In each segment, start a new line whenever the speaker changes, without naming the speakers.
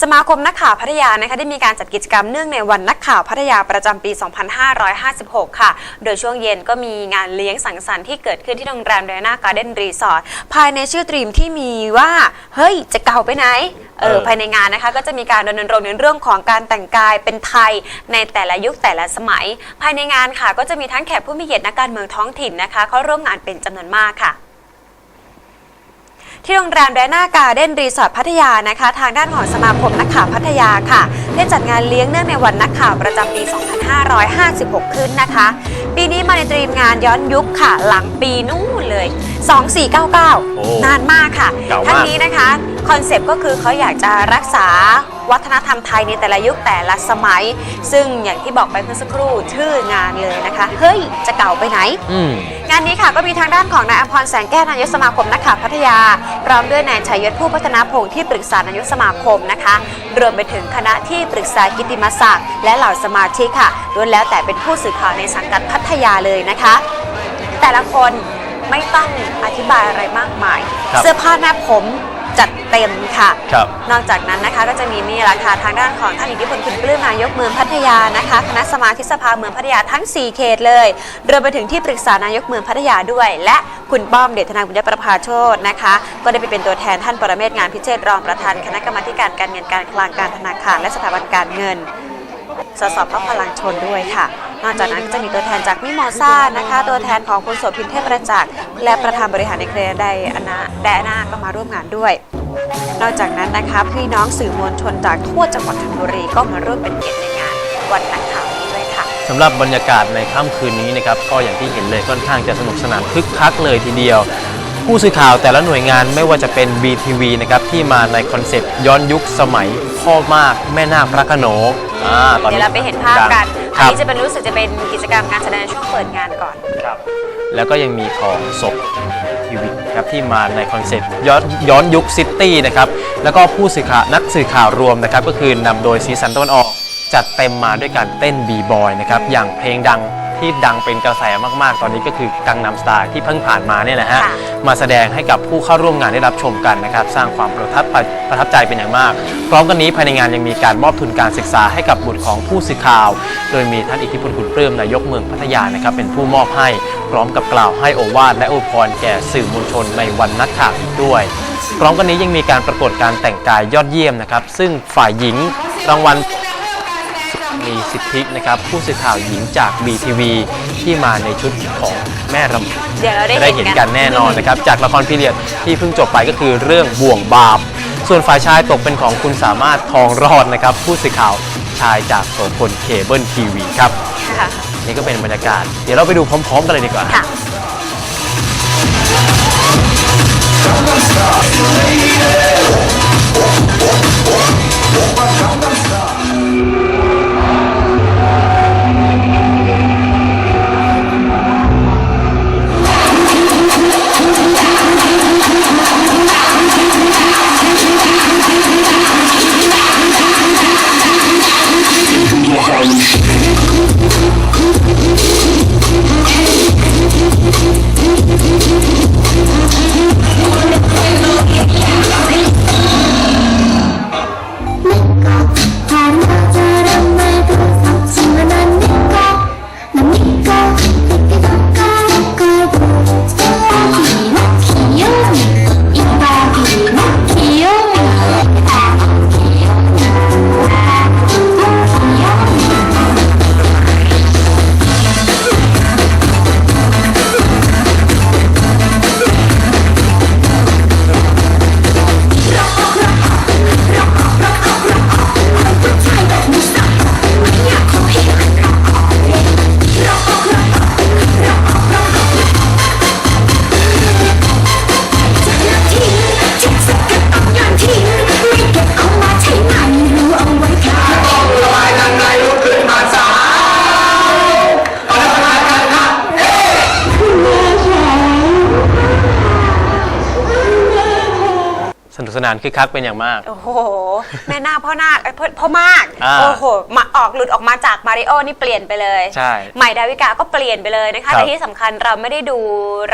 สมาคมนักข่าวพัทยานะคะได้มีการจัดกิจกรรมเนื่องในวันนักข่าวพัทยาประจำปี 2556 ค่ะ โดยช่วงเย็นก็มีงานเลี้ยงสังสรรค์ที่เกิดขึ้นที่โรงแรมเดนาการ์เด้นรีสอร์ทภายในชื่อตรีมที่มีว่า เฮ้ย จะเก่าไปไหนเออ
เออ
ภายในงานนะคะก็จะมีการรณรงค์ในเรื่องของการแต่งกายเป็นไทยในแต่ละยุคแต่ละสมัย ภายในงานค่ะ ก็จะมีทั้งแขกผู้มีเกียรตินักการเมืองท้องถิ่นนะคะ เข้าร่วมงานเป็นจำนวนมากค่ะ ที่โรงแรมแดน่าการ์เด้นรีสอร์ทพัทยานะคะ ทางด้านของสมาคมนักข่าวพัทยาค่ะ ได้จัดงานเลี้ยงเนื่องในวันนักข่าวประจำปี 2556 ขึ้นนะคะ ปีนี้มาในตรีมงานย้อนยุคค่ะ หลังปีนู่นเลย
โอ้
2499 นานมากค่ะ
เก่ามาก
ทั้งนี้นะคะคอนเซปต์ก็คือเขาอยากจะรักษาวัฒนธรรมไทยในแต่ละยุคแต่ละสมัย ซึ่งอย่างที่บอกไปเมื่อสักครู่ชื่องานเลยนะคะ เฮ้ย จะเก่าไปไหน
อืม
งานนี้ค่ะก็มีทางด้านของนายอภรแสงแก้วนายกสมาคมนักข่าวพัทยา พร้อมด้วยนายชัยยศผู้พัฒนาพงศ์ที่ปรึกษานายกสมาคมนะคะ รวมไปถึงคณะที่ปรึกษากิตติมศักดิ์และเหล่าสมาชิกค่ะล้วนแล้วแต่เป็นผู้สื่อข่าวในสังกัดพัทยาเลยนะคะ แต่ละคนไม่ต้องอธิบายอะไรมากมาย
ครับ
เสื้อผ้าหน้าผมจัดเต็มค่ะ
ครับ
นอกจากนั้นนะคะก็จะมีนี่แหละค่ะทางด้านของท่านอิทธิพลคุณปลื้มนายกเมืองพัทยานะคะคณะสมาชิกสภาเมืองพัทยาทั้ง 4 เขตเลยรวมไปถึงที่ปรึกษานายกเมืองพัทยาด้วย และคุณป้อมเดชธนาบุญยประภาโชตนะคะ ก็ได้ไปเป็นตัวแทนท่านปรเมศงานพิเชษรองประธานคณะกรรมาธิการการเงินการคลังการธนาคารและสถาบันการเงินสสพพลังชนด้วยค่ะ นอกจากนั้นก็จะมีตัวแทนจากมิโมซ่านะคะ ตัวแทนของคุณโสภินเทพประจักษ์และประธานบริหารในเครือไดอานาไดอานาก็มาร่วมงานด้วย นอกจากนั้นนะคะพี่น้องสื่อมวลชนจากทั่วจังหวัดชลบุรีก็มาร่วมเป็นเกียรติในงานวันนักข่าวนี้ด้วยค่ะ
สำหรับบรรยากาศในค่ำคืนนี้นะครับก็อย่างที่เห็นเลยค่อนข้างจะสนุกสนานคึกคักเลยทีเดียว ผู้สื่อข่าวแต่ละหน่วยงานไม่ว่าจะเป็น BTV นะครับที่มาในคอนเซปต์ย้อนยุคสมัยพ่อมากแม่นาคพระโขนง อ่าตอน
เดี๋ย
นี้
วเราไปเห็นภาพกัน
ค
อัน
รับ
นี้จะเป็นรู้สึกจะเป็นกิจกรรมการแสดงช่วงเปิดงานก่อน
ครับ แล้วก็ยังมีของศพทีวีครับที่มาในคอนเซปต์ย้อนย้อนยุคซิตี้นะครับแล้วก็ผู้สื่อข่าวนักสื่อข่าวรวมนะครับก็คือนำโดยสีสันตะวันออก จัดเต็มมาด้วยการเต้นบีบอยนะครับอย่างเพลงดัง ที่ดังเป็นกระแสมากๆ ตอนนี้ก็คือกังนำสไตล์ที่เพิ่งผ่านมาเนี่ยแหละฮะ
ค่ะ
มาแสดงให้กับผู้เข้าร่วมงานได้รับชมกันนะครับ สร้างความประทับประทับใจเป็นอย่างมาก พร้อมกันนี้ภายในงานยังมีการมอบทุนการศึกษาให้กับบุตรของผู้สื่อข่าว โดยมีท่านอิทธิพลคุณปลื้มนายกเมืองพัทยานะครับเป็นผู้มอบให้พร้อมกับกล่าวให้โอวาทและอวยพรแก่สื่อมวลชนในวันนักข่าวอีกด้วย พร้อมกันนี้ยังมีการประกวดการแต่งกายยอดเยี่ยมนะครับ ซึ่งฝ่ายหญิงรางวัล มีสิทธินะครับผู้สื่อข่าวหญิงจาก BTV ที่มาในชุดของแม่รำ
เดี๋ยวเราได้
จะได้
เห็
เห็
น
น
กั
กันนแน่นอนนะครับจากละครพีเรียดที่เพิ่งจบไปก็คือเรื่องบ่วงบาป ส่วนฝ่ายชายตกเป็นของคุณสามารถทองรอดนะครับผู้สื่อข่าวชายจากโสพลเคเบิลทีวีครับ
ค่ะ
นี่ก็เป็นบรรยากาศ เดี๋ยวเราไปดูพร้อม ๆ กันเลยดีกว่า
ค่ะ
เา
นคึกคักเป็นอย่างมาก
โอ้โห แม่นาคพ่อนาคเอ้ยพ่อพ่อมาก
อ่า
โอ้โหมาออกหลุดออกมาจากมาริโอนี่เปลี่ยนไปเลย
ใช่
ใหม่ดาวิกาก็เปลี่ยนไปเลยนะ
ครั
คะ
บ
แต่ที่สำคัญเราไม่ได้ดู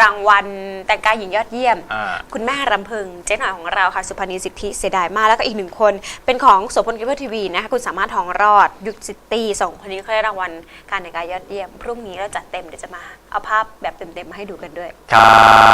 รางวัลแต่งกายหญิงยอดเยี่ยม
อ่า
คุณแม่รำพึงเจ๊หน่อยของเราค่ะสุพรรณีสิทธิเสียดายมากแล้วก็อีกหนึ่งคน เป็นของโสพลกิฟต์ทีวีนะคะคุณสามารถทองรอดยุคซิตี้สองคนนี้เขาได้รางวัลการแต่งกายยอดเยี่ยม พรุ่งนี้เราจัดเต็มเดี๋ยวจะมาเอาภาพแบบเต็มๆมาให้ดูกันด้วย
ครับ